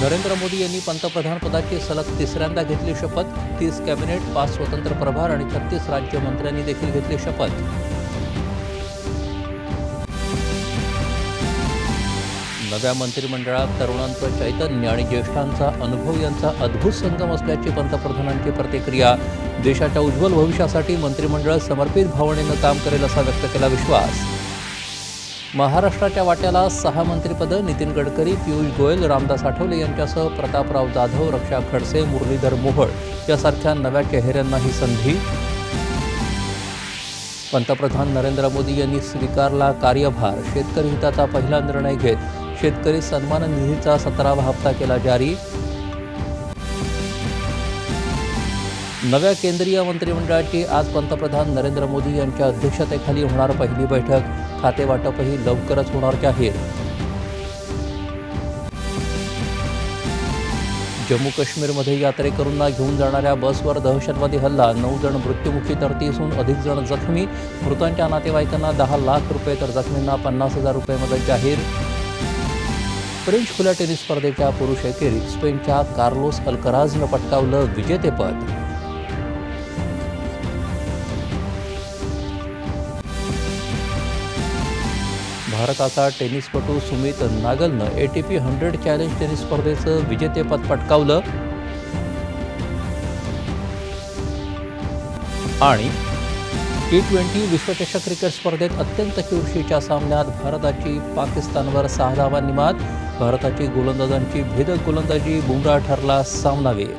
नरेंद्र मोदी यांनी पंतप्रधानपदाची सलग तिसऱ्यांदा घेतली शपथ. तीस कॅबिनेट पाच स्वतंत्र प्रभार आणि छत्तीस राज्यमंत्र्यांनी देखील घेतली शपथ. नव्या मंत्रिमंडळात तरुणांचं चैतन्य आणि ज्येष्ठांचा अनुभव यांचा अद्भुत संगम असल्याची पंतप्रधानांची प्रतिक्रिया. देशाच्या उज्ज्वल भविष्यासाठी मंत्रिमंडळ समर्पित भावनेनं काम करेल असा व्यक्त केला विश्वास. महाराष्ट्राच्या वाट्याला सहा मंत्रिपदं नितीन गडकरी पियुष गोयल रामदास आठवले यांच्यासह प्रतापराव जाधव रक्षा खडसे मुरलीधर मोहोळ यासारख्या नव्या चेहऱ्यांना ही संधी. पंतप्रधान नरेंद्र मोदी यांनी स्वीकारला कार्यभार. शेतकरी हिताचा पहिला निर्णय घेत शेतकरी सन्मान निधीचा सतरावा हप्ता केला जारी. नव्या केंद्रीय मंत्रिमंडळाची आज पंतप्रधान नरेंद्र मोदी यांच्या अध्यक्षतेखाली होणार पहिली बैठक. खातेवाटपही लवकरच होणार जाहीर जम्मू काश्मीरमध्ये यात्रेकरूंना घेऊन जाणाऱ्या बसवर दहशतवादी हल्ला नऊ जण मृत्युमुखी तर तीसहून अधिक जण जखमी. मृतांच्या नातेवाईकांना दहा लाख रुपये तर जखमींना पन्नास हजार रुपये मदत जाहीर. फ्रेंच खुल्या टेनिस स्पर्धेच्या पुरुष एकेरीत स्पेनच्या कार्लोस अल्कराजनं पटकावलं विजेतेपद. भारताचा टेनिसपटू Sumit नागलनं A T P hundred challenge tennis स्पर्धेचं विजेतेपद पटकावलं. आणि टी ट्वेंटी विश्वचषक क्रिकेट स्पर्धेत अत्यंत चुरशीच्या सामन्यात भारताची पाकिस्तानवर सहा धावांनी मात. भारताची गोलंदाजांची भेदक गोलंदाजी बुमराह ठरला सामनावीर.